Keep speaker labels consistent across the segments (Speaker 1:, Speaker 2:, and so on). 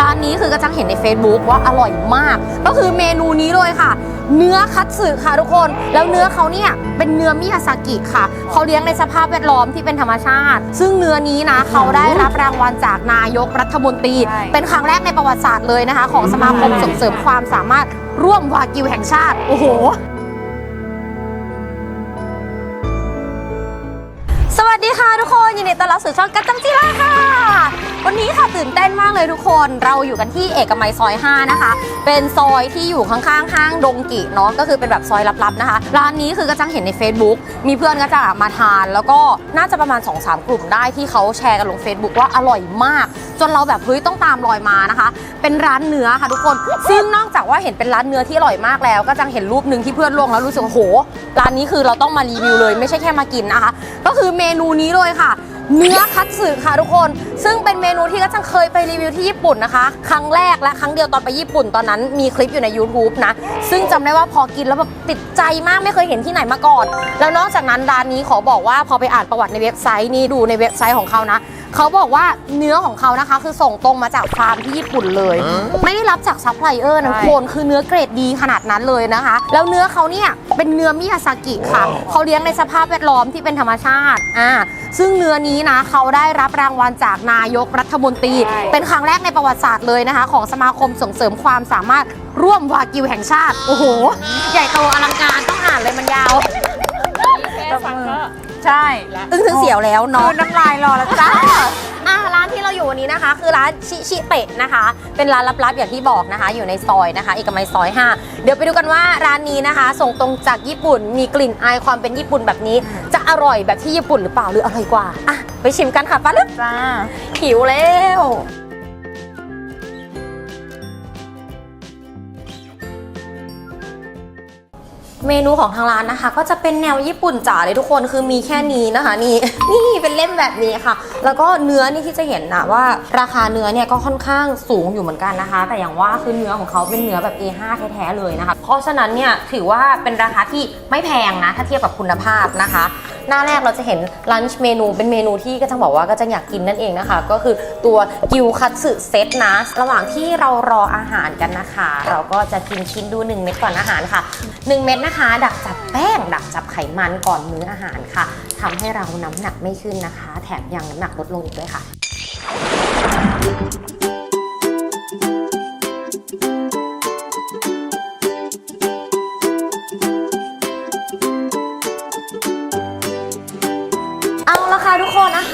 Speaker 1: ร้านนี้คือกระจังเห็นใน Facebook ว่าอร่อยมาก ก็คือเมนูนี้เลยค่ะ เนื้อคัตสึค่ะทุกคน แล้วเนื้อเขาเนี่ยเป็นเนื้อมิยาซากิค่ะ เขาเลี้ยงในสภาพแวดล้อมที่เป็นธรรมชาติ ซึ่งเนื้อนี้นะเขาได้รับรางวัลจากนายกรัฐมนตรี
Speaker 2: ใช่
Speaker 1: เป็นครั้งแรกในประวัติศาสตร์เลยนะคะ ของสมาคมส่งเสริมความสามารถร่วมวากิวแห่งชาติ โอ้โหสวัสดีค่ะทุกคนยินดีต้อนรับสู่ช่องกัจจังจิราค่ะ วันนี้ค่ะตื่นเต้นมากเลยทุกคนเราอยู่กันที่เอกมัยซอย 5 นะคะ เป็นซอยที่อยู่ข้างๆห้างดงกิเนาะก็คือเป็นแบบซอยลับๆนะคะ ร้านนี้คือกระจังเห็นใน Facebook มีเพื่อนก็จะมาทาน แล้วก็น่าจะประมาณ 2-3 กลุ่มได้ที่เขาแชร์กันลง Facebook ว่าอร่อยมาก จนเราแบบเฮ้ยต้องตามรอยมานะคะ เป็นร้านเนื้อค่ะทุกคน ซึ่งนอกจากว่าเห็นเป็นร้านเนื้อที่อร่อยมากแล้ว ก็จังเห็นรูปหนึ่งที่เพื่อนลงแล้วรู้สึกว่าโหร้านนี้คือเราต้องมารีวิวเลย ไม่ใช่แค่มากินนะคะ ก็คือเมนูนี้เลยค่ะ เนื้อคัตสึค่ะทุกคน ซึ่งเป็นเมนูที่ก็จังเคยไปรีวิวที่ญี่ปุ่นนะคะ ครั้งแรกและครั้งเดียวตอนไปญี่ปุ่นตอนนั้นมีคลิปอยู่ใน YouTube นะ ซึ่งจำได้ว่าพอกินแล้วแบบติดใจมากไม่เคยเห็นที่ไหนมาก่อน แล้วนอกจากนั้นร้านนี้ขอบอกว่าพอไปอ่านประวัติในเว็บไซต์นี่ดูในเว็บไซต์ของเขานะ เขาบอกว่าเนื้อของเขานะคะ คือส่งตรงมาจากฟาร์มที่ญี่ปุ่นเลย ไม่ได้รับจากซัพพลายเออร์นะทุกคนคือเนื้อเกรดดีขนาดนั้นเลยนะคะ แล้วเนื้อเขาเนี่ยเป็นเนื้อมิยาซากิค่ะเขาเลี้ยงในสภาพแวดล้อมที่เป็นธรรมชาติอ่าซึ่งเนื้อนี้นะเขาได้รับรางวัลจากนายกรัฐมนตรี
Speaker 2: ใช่
Speaker 1: เป็นครั้งแรกในประวัติศาสตร์เลยนะคะ ของสมาคมส่งเสริมความสามารถร่วมวากิวแห่งชาติ โอ้โห ใหญ่โตอลังการต้องอ่านเลยมันยาว
Speaker 2: แค่ฟังก็ ใช่แล้ว
Speaker 1: อึ้งถึงเสียวแล้ว
Speaker 2: คื
Speaker 1: เนาะ
Speaker 2: อน้ำลายรอแล้วจ้า
Speaker 1: อะร้านที่เราอยู่วันนี้นะคะ คือร้านชิชิเตะนะคะ เป็นร้านลับๆอย่างที่บอกนะคะ อยู่ในซอยนะคะเอกมัยซอย 5 เดี๋ยวไปดูกันว่าร้านนี้นะคะ ส่งตรงจากญี่ปุ่นมีกลิ่นอายความเป็นญี่ปุ่นแบบนี้ จะอร่อยแบบที่ญี่ปุ่นหรือเปล่าหรืออร่อยกว่าอะไปชิมกันค่ะป้าลึก
Speaker 2: จ้า
Speaker 1: หิวแล้ว เมนูของทางร้านนะคะ ก็จะเป็นแนวญี่ปุ่นจ๋าเลยทุกคนคือมีแค่นี้นะคะนี่นี่เป็นเล่มแบบนี้ค่ะ แล้วก็เนื้อนี่ที่จะเห็นนะว่า ราคาเนื้อเนี่ยก็ค่อนข้างสูงอยู่เหมือนกันนะคะ แต่อย่างว่าคือเนื้อของเขาเป็นเนื้อแบบ A5 แท้ๆเลยนะคะ เพราะฉะนั้นเนี่ยถือว่าเป็นราคาที่ไม่แพงนะถ้าเทียบกับคุณภาพนะคะ หน้าแรกเราจะเห็นลันช์เมนูเป็นเมนูที่ก็จะบอกว่าก็จะอยากกินนั่นเองนะคะ ก็คือตัวกิวคัตสึเซตนะระหว่างที่เรารออาหารกันนะคะ เราก็จะกินชิ้นดู1เม็ดก่อนอาหารค่ะ1เม็ดนะคะ ดักจับแป้ง ดักจับไขมันก่อนมื้ออาหารค่ะทำให้เราน้ำหนักไม่ขึ้นนะคะ แถมยังน้ำหนักลดลงอีกด้วยค่ะ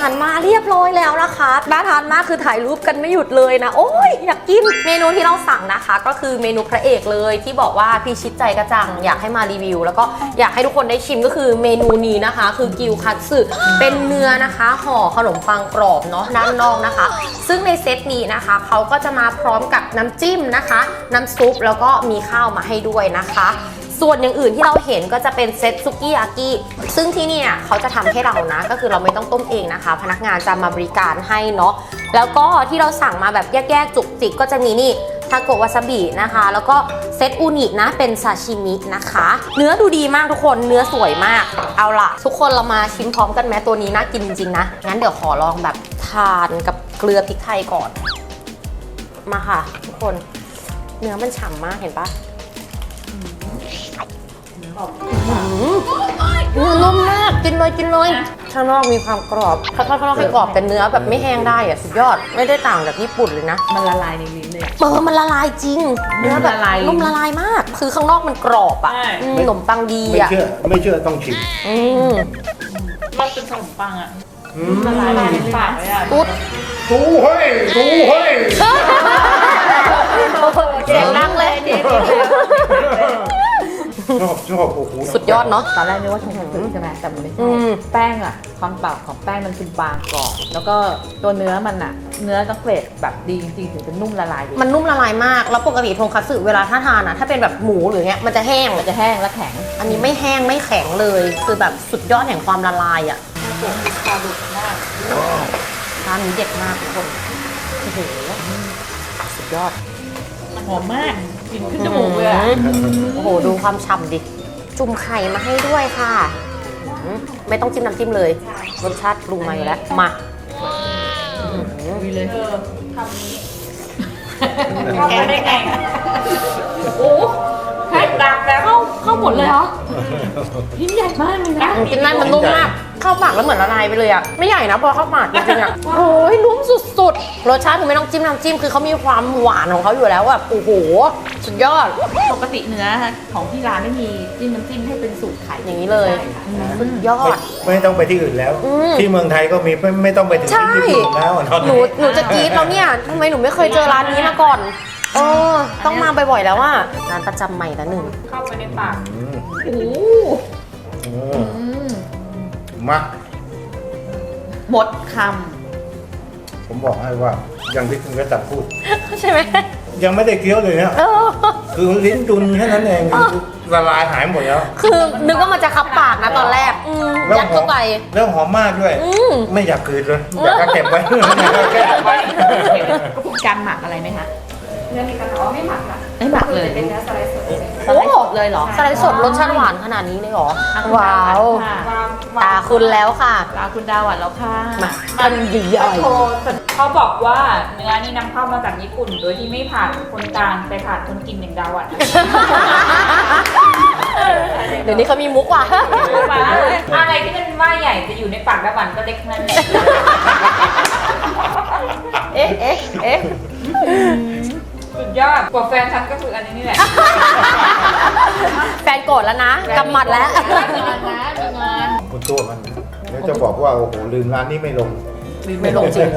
Speaker 1: าหารมาเรียบร้อยแล้วนะคะน่าทานมากคือถ่ายรูปกันไม่หยุดเลยนะ โอ้ยอยากกิน เมนูที่เราสั่งนะคะ ก็คือเมนูพระเอกเลยที่บอกว่าพี่ชิดใจกระจังอยากให้มารีวิว แล้วก็อยากให้ทุกคนได้ชิมก็คือเมนูนี้นะคะ คือกิวคัตสึเป็นเนื้อนะคะห่อขนมปังกรอบเนาะด้านนอกนะคะ ซึ่งในเซตนี้นะคะเขาก็จะมาพร้อมกับน้ำจิ้มนะคะ น้ำซุปแล้วก็มีข้าวมาให้ด้วยนะคะ ส่วนอย่างอื่นที่เราเห็นก็จะเป็นเซตซุกี้ยากิซึ่งที่นี่เขาจะทำให้เรานะ ก็คือเราไม่ต้องต้มเองนะคะ พนักงานจะมาบริการให้เนาะแล้วก็ที่เราสั่งมาแบบแยกๆจุกจิกก็จะมีนี่ทาโกะวาซาบินะคะ แล้วก็เซตอูนินะเป็นซาชิมินะคะ เนื้อดูดีมากทุกคนเนื้อสวยมาก เอาล่ะ ทุกคนเรามาชิมพร้อมกันไหมตัวนี้น่ากินจริงๆนะ งั้นเดี๋ยวขอลองแบบทานกับเกลือพริกไทยก่อน มาค่ะ ทุกคนเนื้อมันฉ่ำมากเห็นปะ เนื้อนุ่มมากกินเลยกินเลยข้างนอกมีความกรอบข้างนอกข้างนอกให้กรอบแต่เนื้อแบบไม่แห้งได้อะสุดยอดไม่ได้ต่างจากญี่ปุ่นเลยนะ
Speaker 2: มันละลายในลิ้นเลยอะ
Speaker 1: เออมันละลายจริง เนื้อแบบ
Speaker 2: ละลาย
Speaker 1: นุ่มละลายมาก คือข้างนอกมันกรอบอะ
Speaker 2: ใช่
Speaker 1: อืมขนมปังดี
Speaker 3: ไม่
Speaker 1: อะ
Speaker 3: เชื่อไม่เชื่อต้องชิม
Speaker 1: อืม
Speaker 2: มันเป็นขนมปังอะ
Speaker 3: อืม
Speaker 2: ละลายในปากเลยอะ
Speaker 1: ตุ๊ด
Speaker 3: ตู้เฮ้ยตู้เฮ้
Speaker 1: ย
Speaker 3: ชอบชอบโอ้โห
Speaker 1: สุดยอดเนาะ
Speaker 4: ตอนแรกนึกว่าชงสึใช่ไหมแต่มันไม่
Speaker 1: อื
Speaker 4: ใช่
Speaker 1: ม
Speaker 4: แป้งอะความเปล่าของแป้งมันคือบางกรอบแล้วก็ตัวเนื้อมันอะเนื้อต้องเกรดแบบดีจริงๆถึงจะนุ่มละลายดี
Speaker 1: มันนุ่มละลายมาก แล้วปกติทงคัตสึเวลาถ้าทานอะถ้าเป็นแบบหมูหรือเงี้ย มันจะแห้ง
Speaker 4: มันจะแห้งและแข็ง
Speaker 1: อันนี้ไม่แห้งไม่แข็งเลย คือแบบสุดยอดแห่งความละลายอะ
Speaker 2: ปลาดุกมาก
Speaker 1: ร้านนี้เด็ดมากทุกคนโอ้โหสุดยอด
Speaker 2: หอมมาก กลิ่นขึ้นจมูกเลยอะ
Speaker 1: โอ้โห ดูความฉ่ำดิ จุ่มไข่มาให้ด้วยค่ะอืมไม่ต้องจิ้มน้ำจิ้มเลย รสชาติปรุงมาอยู่แล้ว มาอื้อหือ
Speaker 2: ดีเลยเออทำนี้เข้าไปได้ไง
Speaker 1: โอ้
Speaker 2: แพ็คดักแล้ว
Speaker 1: เข้าเข้าหมดเลยเหรอ
Speaker 2: ชิ้นใหญ่มากเลยนะ
Speaker 1: กินได้มันนุ่มมาก เข้าปากแล้วเหมือนละลายไปเลยอะไม่ใหญ่นะพอเข้าปากจริงๆอะโอ้ยนุ่มสุดๆ รสชาติคือไม่ต้องจิ้มน้ำจิ้ม คือเขามีความหวานของเขาอยู่แล้วแบบโอ้โหสุดยอด
Speaker 2: ปกติเนื้อของที่ร้านไม่มีจิ้มน้ำจิ้มให้เป็นสูตรไข่
Speaker 1: อย่างนี้เลย
Speaker 2: ใช่ค่ะ
Speaker 1: สุดยอ
Speaker 3: ไม่
Speaker 1: ด
Speaker 3: ไม่ต้องไปที่อื่นแล้ว
Speaker 1: อืม
Speaker 3: ที่เมืองไทยก็มีไม่ไม่ต้องไปถึง
Speaker 1: ใช่
Speaker 3: ที่ญี่ปุ่นแล้วอะเนาะ
Speaker 1: หนูหนูจะกรี๊ดแล้วเนี่ยทำไมหนูไม่เคยเจอร้านนี้มาก่อน เออ ต้องมาบ่อยๆแล้วอะร้านประจำใหม่ละหนึ่ง
Speaker 2: เข้าไปในปาก
Speaker 3: อืม
Speaker 2: โอ้โห
Speaker 3: อืม
Speaker 2: อืม
Speaker 3: มา
Speaker 2: หมดค
Speaker 3: ผมบอกให้ว่าอย่างที่คุณกระตัดพูด
Speaker 1: ใช่ไหม
Speaker 3: ยังไม่ได้เคี้ยวเลยเนี่ย
Speaker 1: เออ
Speaker 3: คือลิ้นดุนแค่นั้นเองละลายหายหมดแล้ว
Speaker 1: คือนึกว่ามันจะคับปากนะตอนแรกอืม
Speaker 3: แล้ว
Speaker 1: ยัด
Speaker 3: หอ
Speaker 1: เข้ามไป
Speaker 3: แล้วหอมมากด้วย
Speaker 1: อืม
Speaker 3: ไม่อยากคืนเลยอยากจะเก็บไว้แค่ำ
Speaker 2: ก็พูดการหมักอะไรไหมคะ
Speaker 5: เนื้อมีกระอ๋อไม่หมักค่ะ
Speaker 2: ไม่หมักเลย
Speaker 5: จะเป็นเนื้อสไลด์สดเลย
Speaker 1: โอ้
Speaker 2: สดเลยเหรอ
Speaker 1: สไลด์สดรสชาติหวานขนาดนี้เลยเหรอ ว้าว
Speaker 2: ค่ะ
Speaker 5: วาง
Speaker 1: ตาคุณแล้วค่ะ
Speaker 2: ตาคุณดาวอะแล้วค่ะ
Speaker 1: มาอันใหญ่
Speaker 5: โทเขาบอกว่าเนื้อนี่นำเข้ามาจากญี่ปุ่น โดยที่ไม่ผ่านคนกลางแต่ผ่านคนกินอย่างดาวัดนะ
Speaker 1: ๆเดี๋ยวนี้เขามีมุกว่ะ
Speaker 5: อะไรที่มันว่าใหญ่จะอยู่ในปากดาวันก็เล็กนั่นแหละ
Speaker 1: เอ๊ะเอ๊ะเอ๊ะ
Speaker 5: สุด ยอดกว่าแฟนฉันก็คืออันนี้นี่แหละ
Speaker 1: แฟนโกรธแล้วนะกำหมัดแล้ว
Speaker 2: มีงานนะมีงาน
Speaker 3: คุณตัวมันแล้วจะบอกว่าโอ้โหลืมร้านนี้ไม่ลง
Speaker 1: ไม่ลงจริง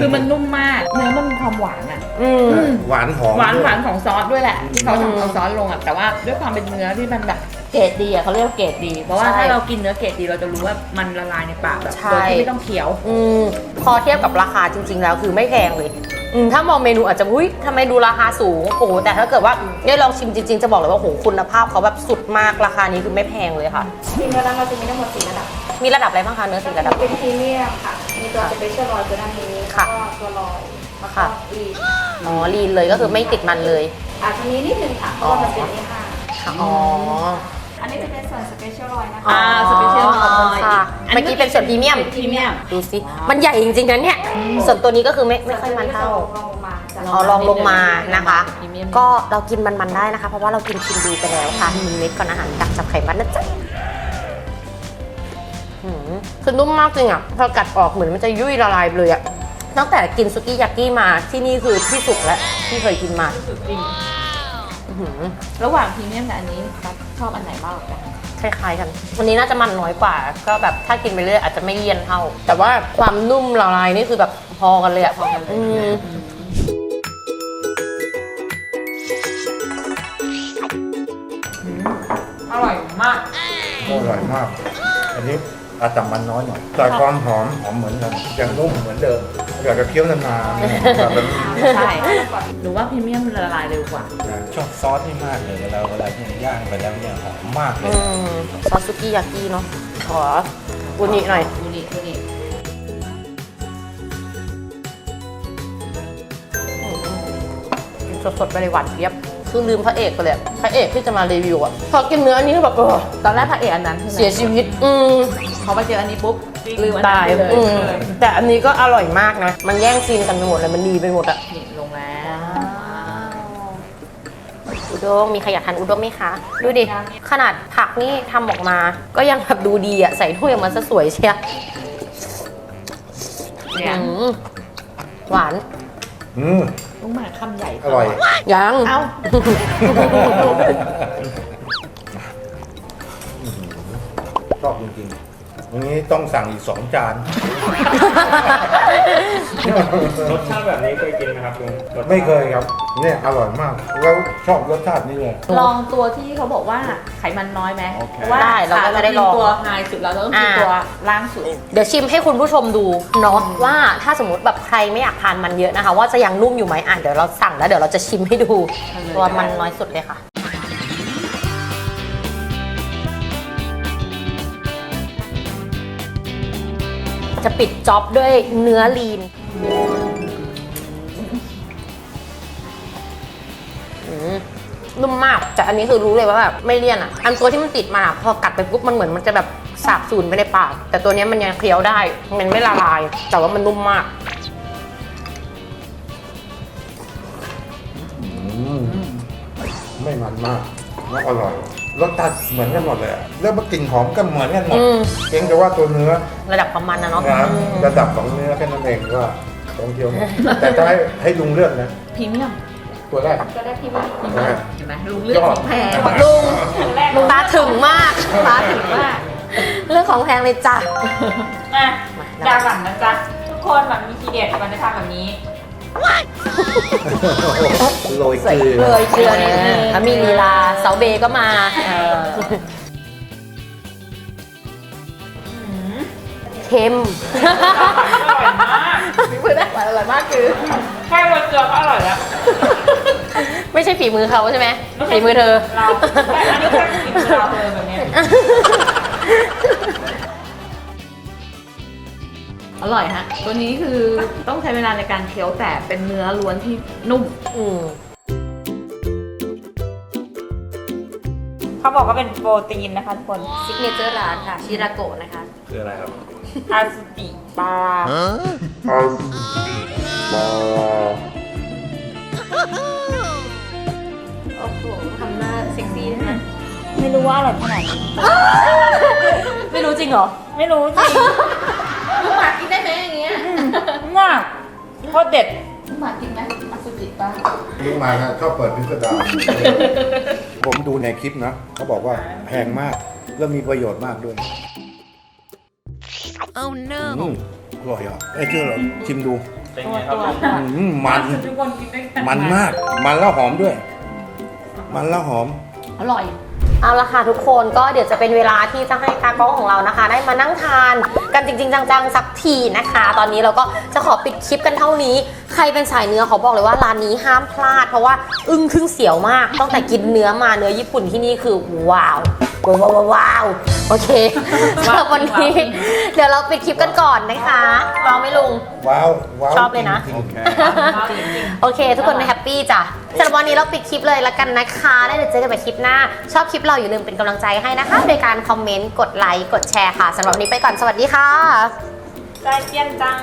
Speaker 2: คือมันนุ่มมากเนื้อมันมีความหวานอะ
Speaker 1: อืม
Speaker 3: หวานหอม
Speaker 2: หวาน
Speaker 3: ด้วย
Speaker 2: หวานของซอสด้วยแหละ ที่เขา
Speaker 1: อืม
Speaker 2: ทำเอาซอสลงอะแต่ว่าด้วยความเป็นเนื้อที่มันแบบ เกรดดีอะเขาเรียกว่าเกรดดี เพราะว่า
Speaker 1: ใช่
Speaker 2: ถ้าเรากินเนื้อเกรดดีเราจะรู้ว่ามันละลายในปากแบบ
Speaker 1: ใช่
Speaker 2: โดยที่ไม่ต้องเคี้ยว
Speaker 1: อืมพอเทียบกับราคาจริง ๆ แล้วคือไม่แพงเลยอืมถ้ามองเมนูอาจจะอุ้ยทำไมดูราคาสูงโอ้โหแต่ถ้าเกิดว่าได้ลองชิมจริง ๆ จะบอกเลยว่าโหคุณภาพเขาแบบสุดมากราคานี้คือไม่แพงเลยค่ะ
Speaker 5: ทีมเนื้อร้านเราจะมีทั้งหมดสี่ระดับ
Speaker 1: มีระดับอะไรบ้างคะเนื้อสีระดับ
Speaker 5: เป็นพรีเมียมค่ะ มีตัวสเปเชียลลอยตัวด้านนี้แล้ว
Speaker 1: ค่ะ
Speaker 5: ก็ตัวลอยแล้วก็
Speaker 1: ค่ะ
Speaker 5: ลีด
Speaker 1: อ๋อลีนเลยก็คือไม่ติดมันเลย
Speaker 5: อะทีนี้นิดนึงค่ะ เพราะว่ามันเป็นเอห้า
Speaker 1: ค่ะอ๋อ
Speaker 5: อันนี้จะเป็นส่วนสเปเชียลลอยนะคะ
Speaker 2: อ่า special
Speaker 1: ขอบคุณค่ะ
Speaker 2: อันนี้
Speaker 1: เมื่อกี้เป็นส่วนพรีเมียม
Speaker 2: พรีเมียม
Speaker 1: ดูสิ มันใหญ่จริงๆนะเนี่ย ส่วนตัวนี้ก็คือไม่ไม่ค่อยมันเท่า
Speaker 5: ลองลงมาจาก
Speaker 1: เอาลองลงมานะคะ
Speaker 2: พรีเมียม
Speaker 1: ก็เรากินมันๆได้นะคะ เพราะว่าเรากินชิมดูไปแล้วค่ะหนึ่งเม็ดก่อนอาหารดักจับไขมันนะจ๊ะหืมคือนุ่มมากจริงอะ พอกัดออกเหมือนมันจะยุ่ยละลายไปเลยอะ ตั้งแต่กินซุกี้ยากิมาที่นี่คือที่สุดแล้วที่เคยกินมา
Speaker 2: จริง
Speaker 1: อื้อหือ
Speaker 2: ระหว่างพรีเมียมกับอันนี้ตั๊ก ชอบอันไหนมากกว่ากัน
Speaker 1: คล้ายๆกัน วันนี้น่าจะมันน้อยกว่า ก็แบบถ้ากินไปเรื่อยอาจจะไม่เลี่ยนเท่า แต่ว่าความนุ่มละลายนี่คือแบบพอกันเลยอะ
Speaker 2: พอกันเลย
Speaker 1: อืม
Speaker 5: อร่อยมาก
Speaker 3: อร่อยมาก อันนี้อาจจะมันน้อยหน่อย แต่ความหอมหอมเหมือนกันยังนุ่มเหมือนเดิม อยากจะเคี้ยวนานๆแบบ
Speaker 2: ใช่หนูว่าพรีเมียมมันละลายเร็วกว่า
Speaker 3: ชอบซอสนี่มากเลยเวลาเวลาที่ย่างไปแล้วเนี่ยหอมมากเล
Speaker 1: อื
Speaker 3: ย
Speaker 1: มซอสซุกี้ยากิเนาะขออุนิหน่อย
Speaker 2: ดูนี่ดูนี่
Speaker 1: กินสดๆไปเลยหวานเจี๊ยบคือลืมพระเอกไปเลยอะพระเอกที่จะมารีวิวอะพอกินเนื้ออันนี้ก็แบบเออ
Speaker 2: ตอนแรกพระเอกอันนั้นใช่ไหม
Speaker 1: เสียชีวิต อืม
Speaker 2: พอมาเจออันนี้ปุ๊บลืมอันนั้น
Speaker 1: ตาย
Speaker 2: ไปเลย
Speaker 1: อืมแต่อันนี้ก็อร่อยมากนะ มันแย่งซีนกันไปหมดเลยมันดีไปหมดอะ
Speaker 2: นี่ลงแล้ว
Speaker 1: อุด้งมีใครอยากทานอุด้งไหมคะ ดูดิ ขนาดผักนี่ทำออกมา ก็ยังแบบดูดีอะใส่ถ้วยออกมาซะสวยเชีย
Speaker 2: เนี่ย
Speaker 1: อืมหวาน
Speaker 3: อืม
Speaker 2: ต้องมาคำใหญ่
Speaker 3: อร่อย
Speaker 1: ยัง
Speaker 2: เอ้า
Speaker 3: ชอบจริงๆวั นนี้ต้องสั่งอีกสองจาน
Speaker 6: รสชาติแบบนี้เคยกินไหมครับลุงรสชาติ
Speaker 3: ไม่เคยครับ เนี่ยอร่อยมาก แล้วชอบรสชาตินี้เลย
Speaker 2: ลองตัวที่เขาบอกว่าไขมันน้อยไหม
Speaker 3: โอเค
Speaker 2: เพราะว่า
Speaker 1: ได้เราก็จะได้ลอง
Speaker 2: กินตัวไฮสุดเราต้องกิน
Speaker 1: อ่า
Speaker 2: ตัวล่างสุด
Speaker 1: เดี๋ยวชิมให้คุณผู้ชมดูเนาะว่าถ้าสมมติแบบใครไม่อยากทานมันเยอะนะคะ ว่าจะยังนุ่มอยู่ไหมอะเดี๋ยวเราสั่งแล้วเดี๋ยวเราจะชิมให้ดู
Speaker 2: เอาเลย
Speaker 1: ตัวมันน้อยสุดเลยค่ะ ปิดจ็อบด้วยเนื้อลีนนุ่มมากแต่อันนี้คือรู้เลยว่าแบบไม่เลี่ยนอะ อันตัวที่มันติดมาพอกัดไปปุ๊บมันเหมือนมันจะแบบสาบสูญไปในปาก แต่ตัวนี้มันยังเคี้ยวได้ มันไม่ละลาย แต่ว่ามันนุ่มมาก
Speaker 3: ไม่มันมาก แล้วอร่อย รสชาติเหมือนกันหมดเลยอะแล้วมันกลิ่นหอมก็เหมือนกันหมด
Speaker 1: อืม
Speaker 3: เพียงแต่ว่าตัวเนื้อ
Speaker 1: ระดับความมันนะเนาะ
Speaker 3: นะระดับของเนื้อแค่นั้นเองว่าต้องเที่ยวหมดแต่ถ้าให้ให้ลุงเลือกนะ
Speaker 4: พรีเมียม
Speaker 3: ตัวแรก
Speaker 5: ก็ได้พี่ว่า
Speaker 3: นะ
Speaker 4: เห็นไหมลุงเลือกของแพง
Speaker 1: ลุง
Speaker 5: ถึงแรก
Speaker 1: ลุงตาถึงมาก ตาถึงมากเรื่องของแพงเลยจ้ะ
Speaker 5: อะดาวหลังนะจ๊ะ ทุกคนแบบมีทีเด็ดมันจะทำแบบนี้
Speaker 3: โรยเกลือ
Speaker 1: เลยเกลือนิดนึงถ้ามีลีลาเสาเบก็มาเค็ม
Speaker 5: อร่อยมาก
Speaker 1: มือได้หวานอร่อยมากคือ
Speaker 5: แค่โรยเกลือก็อร่อยแล้ว
Speaker 1: ไม่ใช่ฝีมือเขาใช่ไหมฝีมือเธอ
Speaker 5: เราแต่อันนี้แค่ฝีมือเราเลยแบบเนี้ย
Speaker 4: อร่อยฮะ ตัวนี้คือต้องใช้เวลาในการเคี้ยวแต่เป็นเนื้อล้วนที่นุ่ม
Speaker 1: อืม
Speaker 5: เขาบอกว่าเป็นโปรตีนนะคะทุกคน
Speaker 1: ซิกเนเจอร์ร้านค่ะ ชิราโกะนะคะ
Speaker 6: คืออะไรครับ
Speaker 5: อาสุติปลา
Speaker 1: โอ้โหทำหน้าเซ็กซี่นะ
Speaker 5: ไม่รู้ว่าอร่อยขนาดไหน
Speaker 1: ไม่รู้จริงเหรอ
Speaker 5: ไม่รู้จริง
Speaker 1: ลูกหมากินได้ไหมอย่างเงี้ย
Speaker 5: มากโคตรเด็ด
Speaker 4: หมากินไหมอสุจิป้า
Speaker 3: ลุงมานะชอบเปิดพิสดารผมดูในคลิปนะเขาบอกว่าแพงมากแล้วมีประโยชน์มากด้วย
Speaker 1: Oh no
Speaker 3: อืมอร่อยอะไอ้ยเชื่อเหรอชิมดู
Speaker 6: เป็นไงครับ
Speaker 3: อืมมัน
Speaker 5: ทุกคนกินได้กัน
Speaker 3: มันมาก มันแล้วหอมด้วย มันแล้วหอม
Speaker 4: อร่อย
Speaker 1: เอาละค่ะทุกคนก็เดี๋ยวจะเป็นเวลาที่จะให้ตากล้องของเรานะคะ ได้มานั่งทานกันจริง ๆ จังๆสักทีนะคะ ตอนนี้เราก็จะขอปิดคลิปกันเท่านี้ ใครเป็นสายเนื้อขอบอกเลยว่าร้านนี้ห้ามพลาด เพราะว่าอึ้งครึ่งเสียวมากตั้งแต่กินเนื้อมาเนื้อญี่ปุ่นที่นี่คือว้าว ว้าวว้าวว้าวโอเคสำหรับวันนี้ เดี๋ยวเราปิดคลิปกันก่อนนะคะว้าวไหม่ลุง
Speaker 3: ว้าวว้าว
Speaker 1: ชอบเลยนะ
Speaker 3: จริงๆ
Speaker 1: โอเค ทุกคนไม่แฮปปี้จ้ะสำหรับวันนี้เราปิดคลิปเลยละกันนะคะได้วเดี๋ยวเจอกันใหม่คลิปหน้า ชอบคลิปเราอย่าลืมเป็นกำลังใจให้นะคะ โดยการคอมเมนต์ กดไลค์ กดแชร์ค่ะสำหรับวันนี้ไปก่อน สวัสดีค่ะ
Speaker 5: ใจเจียนจัง